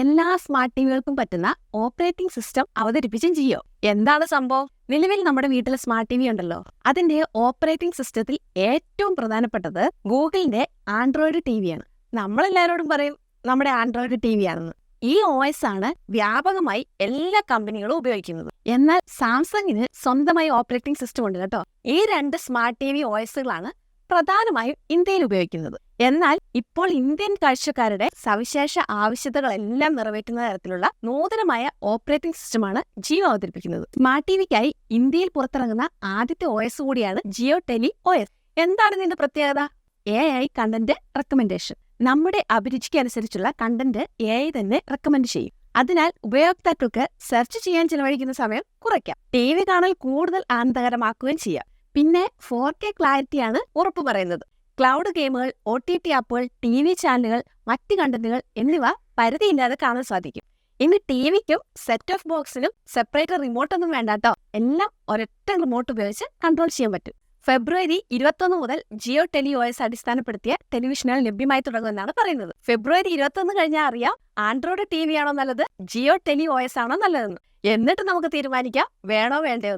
എല്ലാ സ്മാർട്ട് ടിവികൾക്കും പറ്റുന്ന operating system അവതരിപ്പിച്ചും Jio എന്താണ് സംഭവം? നിലവിൽ നമ്മുടെ വീട്ടിൽ സ്മാർട്ട് ടി വി ഉണ്ടല്ലോ. അതിന്റെ ഓപ്പറേറ്റിംഗ് സിസ്റ്റത്തിൽ ഏറ്റവും പ്രധാനപ്പെട്ടത് ഗൂഗിളിന്റെ ആൻഡ്രോയിഡ് ടി വിയാണ് നമ്മളെല്ലാവരോടും പറയും നമ്മുടെ ആൻഡ്രോയിഡ് ടി വി ആണെന്ന് ഈ ഒ എസ് ആണ് വ്യാപകമായി എല്ലാ കമ്പനികളും ഉപയോഗിക്കുന്നത്. എന്നാൽ സാംസങ്ങിന് സ്വന്തമായി ഓപ്പറേറ്റിംഗ് സിസ്റ്റം ഉണ്ട് കേട്ടോ. ഈ രണ്ട് സ്മാർട്ട് ടി വി ഒ എസുകളാണ് പ്രധാനമായും ഇന്ത്യയിൽ ഉപയോഗിക്കുന്നത്. എന്നാൽ ഇപ്പോൾ ഇന്ത്യൻ കാഴ്ചക്കാരുടെ സവിശേഷ ആവശ്യതകളെല്ലാം നിറവേറ്റുന്ന തരത്തിലുള്ള നൂതനമായ ഓപ്പറേറ്റിംഗ് സിസ്റ്റമാണ് ജിയോ അവതരിപ്പിക്കുന്നത്. സ്മാർട്ട് ടിവിക്കായി ഇന്ത്യയിൽ പുറത്തിറങ്ങുന്ന ആദ്യത്തെ ഒ എസ് കൂടിയാണ് ജിയോ ടെലി ഒ എസ്. എന്താണ് ഇതിന്റെ പ്രത്യേകത? A I content recommendation. നമ്മുടെ അഭിരുചിക്ക് അനുസരിച്ചുള്ള കണ്ടന്റ് എ ഐ തന്നെ റെക്കമെൻഡ് ചെയ്യും. അതിനാൽ ഉപയോക്താക്കൾക്ക് സെർച്ച് ചെയ്യാൻ ചിലവഴിക്കുന്ന സമയം കുറയ്ക്കാം. ടി വി കാണൽ കൂടുതൽ ആനന്ദകരമാക്കുകയും ചെയ്യാം. പിന്നെ ഫോർ കെ ക്ലാരിറ്റിയാണ് ഉറപ്പ് പറയുന്നത്. ക്ലൗഡ് ഗെയിമുകൾ ഒ ടി ടി ആപ്പുകൾ ടി വി ചാനലുകൾ മറ്റ് കണ്ടന്റുകൾ എന്നിവ പരിധിയില്ലാതെ കാണാൻ സാധിക്കും. ഇനി ടി വിക്കും സെറ്റ് ഓഫ് ബോക്സിനും സെപ്പറേറ്റ് റിമോട്ട് ഒന്നും കേട്ടോ എല്ലാം ഒരൊറ്റ റിമോട്ട് ഉപയോഗിച്ച് കൺട്രോൾ ചെയ്യാൻ പറ്റും. ഫെബ്രുവരി ഇരുപത്തൊന്ന് മുതൽ ജിയോ ടെലി ഒ എസ് അടിസ്ഥാനപ്പെടുത്തിയ ടെലിവിഷനുകൾ ലഭ്യമായി തുടങ്ങുമെന്നാണ് പറയുന്നത്. ഫെബ്രുവരി ഇരുപത്തൊന്ന് കഴിഞ്ഞാൽ അറിയാം ആൻഡ്രോയിഡ് ടി വി ആണോ നല്ലത് ജിയോ ടെലി ഒ എസ് ആണോ നല്ലതെന്ന്. എന്നിട്ട് നമുക്ക് തീരുമാനിക്കാം വേണോ വേണ്ടയോ